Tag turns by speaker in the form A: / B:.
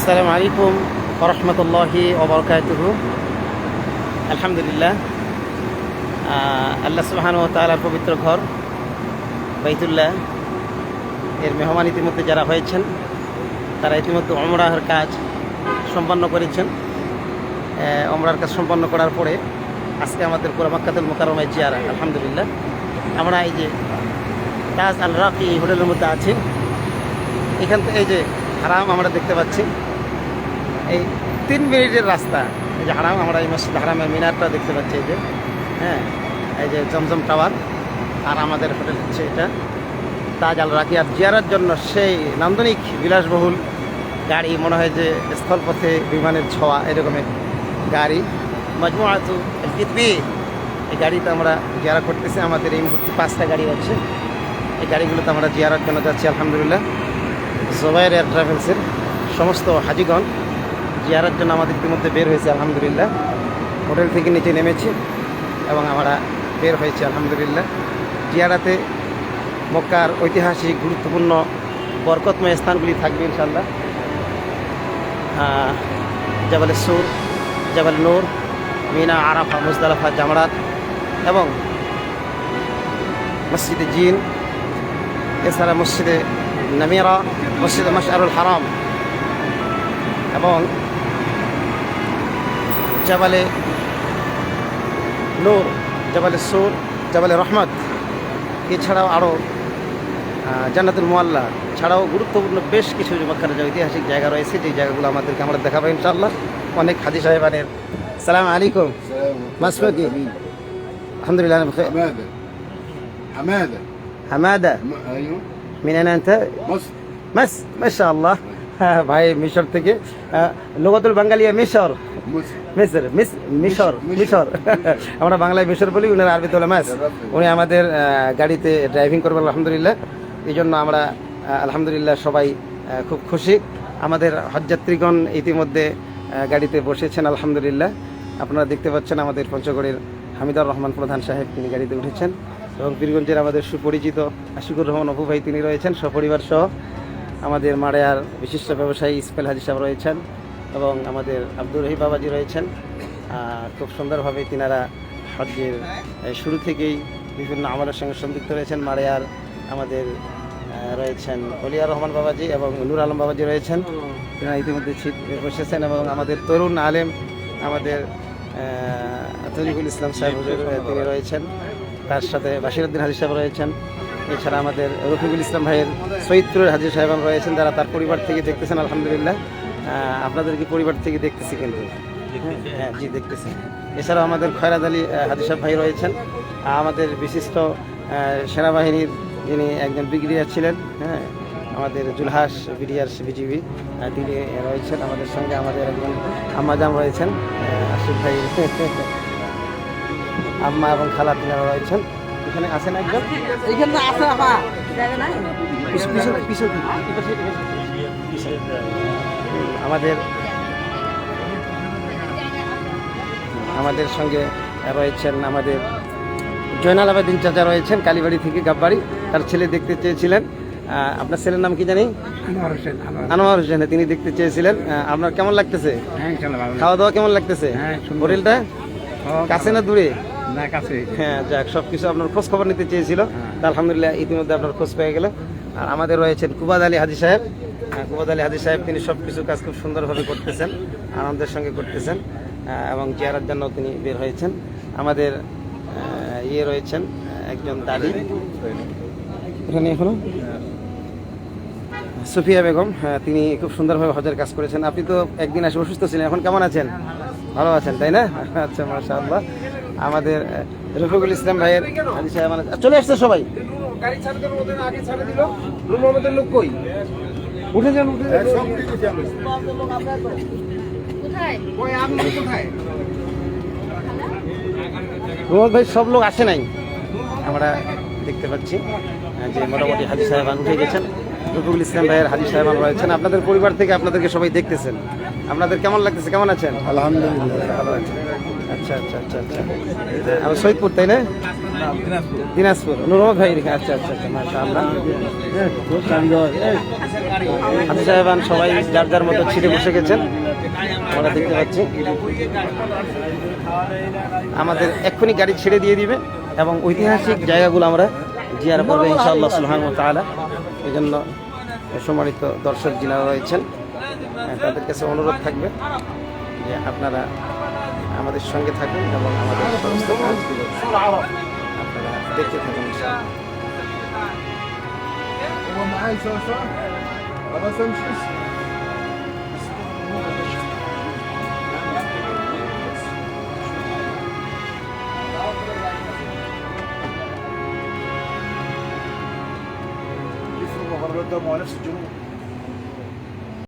A: আসসালামু আলাইকুম ওরহমতুল্লাহি ওবরকাতুহু আলহামদুলিল্লাহ। আল্লাহ সুবহান ও তালার পবিত্র ঘর, বাইতুল্লাহ, এর মেহমান ইতিমধ্যে যারা হয়েছেন, তারা ইতিমধ্যে অমরাহের কাজ সম্পন্ন করেছেন। অমরার কাজ সম্পন্ন করার পরে আজকে আমাদের কোরমাক্কাতুল মোকারমায় জিয়ারা, আলহামদুলিল্লাহ। আমরা এই যে তাজ আল রাফি হোটেলের মধ্যে আছি। এখান থেকে এই যে হারাম আমরা দেখতে পাচ্ছি। এই তিন মিনিটের রাস্তা। এই যে হারাম, আমরা এই মসজিদ হারামের মিনারটা দেখতে পাচ্ছি এই যে। হ্যাঁ এই যে জমজম টাওয়ার। আর আমাদের হোটেল হচ্ছে এটা। তাজ আল রাকি আর জিয়ারার জন্য সেই নান্দনিক বিলাসবহুল গাড়ি, মনে হয় যে স্থলপথে বিমানের ছোঁয়া এরকমের গাড়ি। মজমুআতু কিতবি। এই গাড়িতে আমরা জিয়ারা করতেছি। আমাদের এই মুহূর্তে পাঁচটা গাড়ি আছে। এই গাড়িগুলোতে আমরা জিয়ারার জন্য যাচ্ছি, আলহামদুলিল্লাহ। জোবাইর এয়ার ট্রাভেলসের সমস্ত হাজিগণ। জিয়ারার জন্য আমাদের ইতিমধ্যে বের হয়েছে, আলহামদুলিল্লাহ। হোটেল থেকে নিচে নেমেছি এবং আমরা বের হয়েছি, আলহামদুলিল্লাহ। জিয়ারাতে মক্কার ঐতিহাসিক গুরুত্বপূর্ণ বরকতময় স্থানগুলি থাকবে ইনশাল্লাহ জাবালে সুর, জাবাল নূর, মিনা, আরাফা, মুজদালাফা, জামরাত এবং মসজিদে জিন, এছাড়া মসজিদে নামিরা, মসজিদে মশারুল হারাম এবং জাবালে নূর জাবালে সুর জাবালে রহমত এছাড়াও আরও জান্নাতুল মোয়াল্লা ছাড়াও গুরুত্বপূর্ণ বেশ কিছু মক্কার যে ঐতিহাসিক জায়গা রয়েছে যে জায়গাগুলো আমাদেরকে আমরা দেখাবো ইনশাআল্লাহ অনেক হাজি সাহেবানের সালাম আলাইকুম مسموكي الحمد لله انا بخير
B: حماده حماده
A: حماده
B: م- ايوه
A: من اين انت؟
B: مصر
A: মাস মাশা আল্লাহ হ্যাঁ ভাই মিশর থেকে লোকতুল বাঙালিয়া মিশর। মিশর মিস মিশর মিশর। আমরা বাংলায় মিশর বলি উনার আরবি তোলা মাস উনি আমাদের গাড়িতে ড্রাইভিং করবেন আলহামদুলিল্লাহ। এই জন্য আমরা আলহামদুলিল্লাহ সবাই খুব খুশি। আমাদের হজযাত্রীগণ ইতিমধ্যে গাড়িতে বসেছেন আলহামদুলিল্লাহ। আপনারা দেখতে পাচ্ছেন আমাদের পঞ্চগড়ের হামিদার রহমান প্রধান সাহেব তিনি গাড়িতে উঠেছেন। এবং বীরগঞ্জের আমাদের সুপরিচিত আশিকুর রহমান অপু ভাই তিনি রয়েছেন সপরিবার সহ আমাদের মাড়িয়ার বিশিষ্ট ব্যবসায়ী ইসমাইল হাজি সাহেব রয়েছেন এবং আমাদের আব্দুর রহিম বাবাজি রয়েছেন। খুব সুন্দরভাবে তিনারা হজ্জের শুরু থেকেই বিভিন্ন আমলের সঙ্গে সংযুক্ত রয়েছেন। মাড়িয়ার আমাদের রয়েছেন অলিয়া রহমান বাবাজি এবং নূর আলম বাবাজি রয়েছেন। তিনারা ইতিমধ্যে ছিট বসেছেন এবং আমাদের তরুণ আলেম, আমাদের তরিকুল ইসলাম সাহেব তিনি রয়েছেন। তার সাথে বাসিরুদ্দিন হাজির সাহেব রয়েছেন। এছাড়া আমাদের রফিকুল ইসলাম ভাইয়ের সৈয়দপুরের হাজির সাহেবান রয়েছেন যারা তার পরিবার থেকে দেখতেছেন আলহামদুলিল্লাহ। আহ, আপনাদের কি পরিবার থেকে দেখতেছি কিন্তু। হ্যাঁ জি দেখতেছি। এছাড়াও আমাদের খয়রাদ আলী আহ, হাজি সাহেব ভাই রয়েছেন। আমাদের বিশিষ্ট সেনাবাহিনীর যিনি একজন ব্রিগেডিয়ার ছিলেন হ্যাঁ আমাদের জুলহাস বিডিআর বিজিবি তিনি রয়েছেন আমাদের সঙ্গে। আমাদের একজন আম্মাজাম রয়েছেন আশিফ ভাই আম্মা এবং খালা তিনারা রয়েছেন। এখানে আছেন একজন?
C: এইখানে আছে আপা
A: পিছু- পিছু- পিছু- পিছু। আমাদের আমাদের সঙ্গে রয়েছেন আমাদের জয়নাল আবেদিন চাচা রয়েছেন কালীবাড়ি থেকে গাববাড়ি। তার ছেলে দেখতে চেয়েছিলেন। আপনার ছেলের নাম কি জানি? আনোয়ার হোসেন তিনি দেখতে চেয়েছিলেন। আপনার কেমন লাগতেছে? খাওয়া দাওয়া কেমন লাগতেছে?
C: হ্যাঁ।
A: হোটেলটা? কাছে না দূরে?
C: না কাছে
A: হ্যাঁ যাক সব কিছু আপনার খোঁজ খবর নিতে চেয়েছিল। আলহামদুলিল্লাহ ইতিমধ্যে আপনার খোঁজ পেয়ে গেল। আর আমাদের রয়েছেন কুবাদ আলী হাজি সাহেব। হ্যাঁ, কুবাদ আলী হাজি সাহেব তিনি সব কিছু কাজ খুব সুন্দরভাবে করতেছেন আনন্দের সঙ্গে করতেছেন এবং জিয়ারার জন্য তিনি বের হয়েছেন। আমাদের ইয়ে রয়েছেন একজন দাদি এখানে এখনও? সুফিয়া বেগম হ্যাঁ, তিনি খুব সুন্দরভাবে হজের কাজ করেছেন। আপনি তো একদিন এসে অসুস্থ ছিলেন এখন কেমন আছেন? ভালো আছেন তাই না? আচ্ছা আল্লাহ আমাদের রফিকুল ইসলাম ভাইয়ের হাজি সাহেব মানে- চলে আসছে সবাই। গাড়ি ছাড়ে দেন ওদের আগে ছাড়ে দিল রুম আমাদের লোক কই উঠে যান উঠে যান
D: কোথায়?
A: কই আপনি কোথায়? রুমত ভাই সব লোক আসে নাই? আমরা দেখতে পাচ্ছি যে মোটামুটি হাজি সাহেবান উঠে গেছেন। রফিকুল ইসলাম ভাইয়ের হাজি সাহেবান রয়েছেন। আপনাদের পরিবার থেকে আপনাদেরকে সবাই দেখতেছেন। আপনাদের কেমন লাগতেছে? কেমন আছেন?
B: আলহামদুলিল্লাহ।
A: ভালো আছেন। আচ্ছা আচ্ছা আচ্ছা আচ্ছা। আমার তাই না? দিনাজপুর। নুর মোহাম্মদ ভাই আচ্ছা আচ্ছা আচ্ছা মাশা আল্লাহ হাজি সবাই যার যার মতো ছিটে বসে গেছেন, আমরা দেখতে পাচ্ছি। আমাদের এক্ষুনি গাড়ি ছেড়ে দিয়ে দিবে এবং ঐতিহাসিক জায়গাগুলো আমরা জিয়ার করব ইনশাআল্লাহ সুলহান তালা এই জন্য সম্মানিত দর্শক যিনারা রয়েছেন, তাদের কাছে অনুরোধ থাকবে যে আপনারা আমাদের সঙ্গে থাকুন এবং আমাদের সমস্ত কাজগুলো আপনারা দেখতে থাকুন ইনশাআল্লাহ।
B: هو معاي سوا سوا خلاص امشي كيف المغرب ده ما هو نفس الجنوب